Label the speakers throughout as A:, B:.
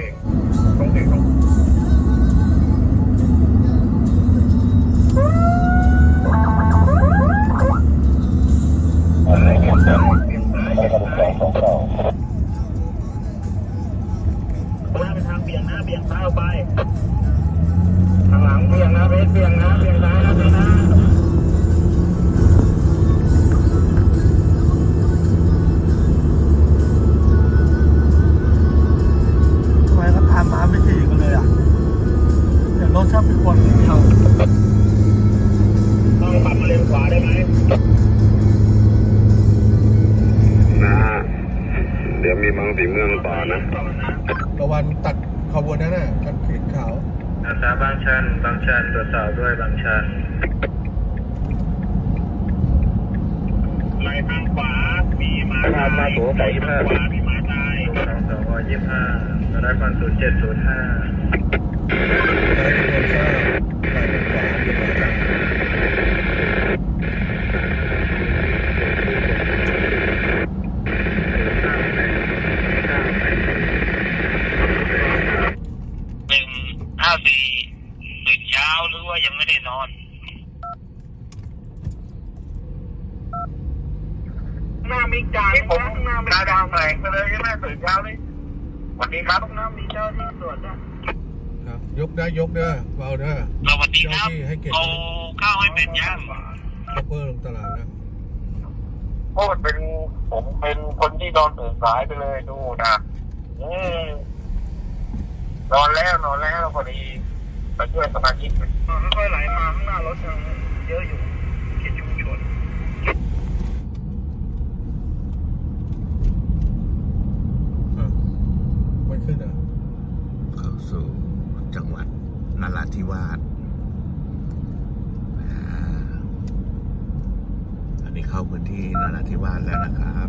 A: ย
B: นะ
C: ระ
B: วัน
C: ตัดขบวนนั้นน่ะกันขีดขาว
D: อาสาบางชันบางชันตรวจสอบด้วยบางชัน
A: ไหลทางขวา มีมา
B: มามาตัวใส่ที่ผ้า
A: ขวามีมาตาย
D: สองสองร้อยยี่สิบห้าร้อยพันศูนย์เจ็ดศูนย์ห้า
C: แล้วขบวนทราบไหลขวาอยู่ขวาจัง
A: หนึ่ง ห้าสี่ตื่นเช้าหรือว่ายังไม่ได้นอน
B: หน้ามีจานผมหน้ามีจานแปลงไปเลยใช่ไหมตื่นเช้านี่สวัสดีครับหน้ามีเจ้าที่ตรวจนะครับ
C: ยกได้ยกเด้อเบาเด้อ
A: สวัสดีครับ
C: เจ้าที่ให้เกียรติ
A: เอาข้าวให้เป็นยัง
C: คัพเปอร์ลงตลาดแล้ว
B: โอ้เป็นผมเป็นคนที่นอนตื่นสายไปเลยดูนะ อืม นอนแล้วนอนแล้วพอดีไปช่วยสมาชิก
A: ค่อยๆไหลมาข้างหน้ารถยังเยอะอยู่เขตชุมชน
C: อะไม่ขึ้นเหรอะ
E: เข้าสู่จังหวัดนราธิวาสอ่าอันนี้เข้าพื้นที่นราธิวาสแล้วนะครับ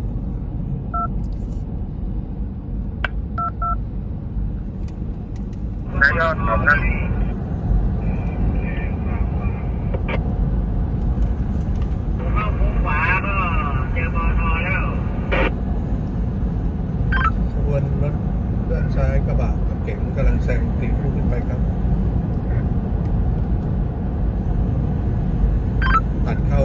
B: นา ยอดผมนะ
A: เข้าคุ้งขวาก็เจอบอนอแล้ว
C: ควรรถด้านซ้ายกระบะกับเก๋งกำลังแซงตีคู่ขึ้นไปครับ ตัดเข้า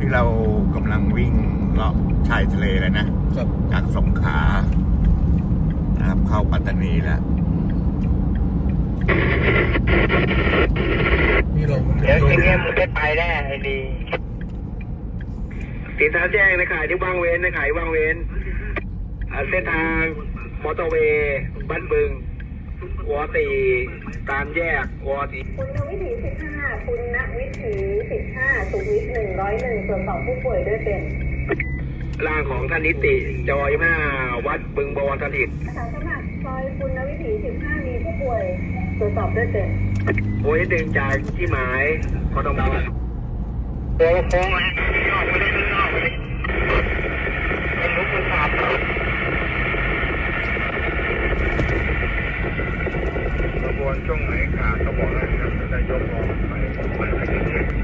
E: ที่เรา กำลังวิ่งเลาะชายทะเลเลยนะ
C: กับ
E: จากสงขลานะครับเข้าปัตตานีแล้ว
C: นี่ลง
A: เดี๋ยวทีนี้มึงได้ไปแน่ไอ้ดี
D: สีท้าแจ้งนะขายที่ว่างเว้นนะขายว่างเว้นอ่าเส้นทางมอเตอร์เวย์บ้านบึง วอตีตามแยกวอตี
F: คุณวิถีสิบห้าคุณณวิถีสิบห้าสุวิทหนึ่งร้อยหนึ่งตรวจสอบผู้ป่วยด้วยเป็น
D: ร่างของท่านนิติจอยมาวัดบึงบวรสถิต
F: อาสสมัครซอยคุณณวิถีสิบห้ามีผู้ป่วยตรวจสอบด้วยเป็น
D: โอ้ยเดินจ่ายที่หมายพอต้องมา
A: โค้งนะไม่ได้ไม่ได้ไม่ได้ ควรช่วงไหนขาดก็บอกได้ครับนายกบอกไปไปไปเรื่อย